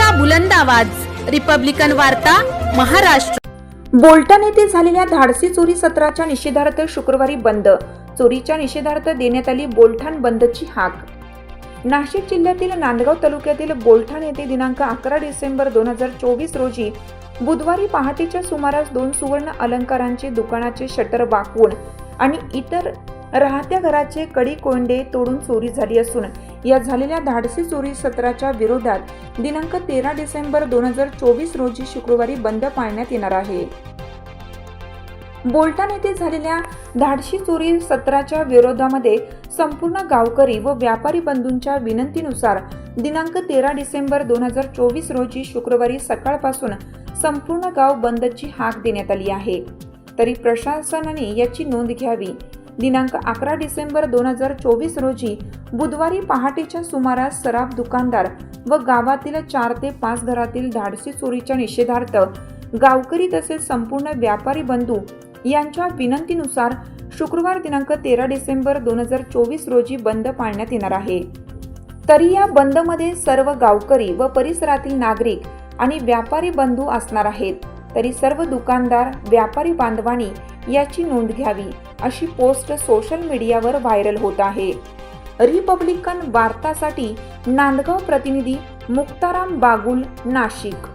लोकशाहीचा बुलंद आवाज. रिपब्लिकन वार्ता महाराष्ट्र. बोल्टन येथे झालेल्या धाडसी चोरी सत्राच्या निषेधार्थ शुक्रवारी बंद. चोरीच्या निषेधार्थ देण्यात आली बोलठाण बंदची हाक. नाशिक जिल्ह्यातील नांदगाव तालुक्यातील बोलठाण येथे दिनांक अकरा डिसेंबर दोन हजार चोवीस रोजी बुधवारी पहाटेच्या सुमारास दोन सुवर्ण अलंकारांचे दुकानाचे शटर वाकवून आणि इतर राहत्या घराचे कडी कोंडे तोडून चोरी झाली असून या झालेल्या धाडसी चोरी सत्राच्या विरोधात दिनांक तेरा डिसेंबर दोन हजार चोवीस रोजी शुक्रवारी बंद पाळण्यात येणार आहे. बोलटाण येथे झालेल्या धाडशी चोरी सत्राच्या विरोधामध्ये संपूर्ण गावकरी व व्यापारी बंधूंच्या विनंतीनुसार दिनांक तेरा डिसेंबर दोन हजार चोवीस रोजी शुक्रवारी सकाळपासून संपूर्ण गाव बंदची हाक देण्यात आली आहे. तरी प्रशासनाने याची नोंद घ्यावी. दिनांक अकरा डिसेंबर दोन हजार चोवीस रोजी बुधवारी पहाटेच्या सुमारास सराफ दुकानदार व गावातील चार ते पाच घरातील धाडसी चोरीच्या निषेधार्थ गावकरी तसेच संपूर्ण व्यापारी बंधू यांच्या विनंतीनुसार शुक्रवार दिनांक तेरा डिसेंबर दोन हजार चोवीस रोजी बंद पाळण्यात येणार आहे. तरी या बंदमध्ये सर्व गावकरी व परिसरातील नागरिक आणि व्यापारी बंधू असणार आहेत. तरी सर्व दुकानदार व्यापारी बांधवांनी याची नोंद घ्यावी अशी पोस्ट सोशल मीडियावर व्हायरल होत आहे. रिपब्लिकन वार्तासाठी नांदगाव प्रतिनिधी मुक्ताराम बागुल नाशिक.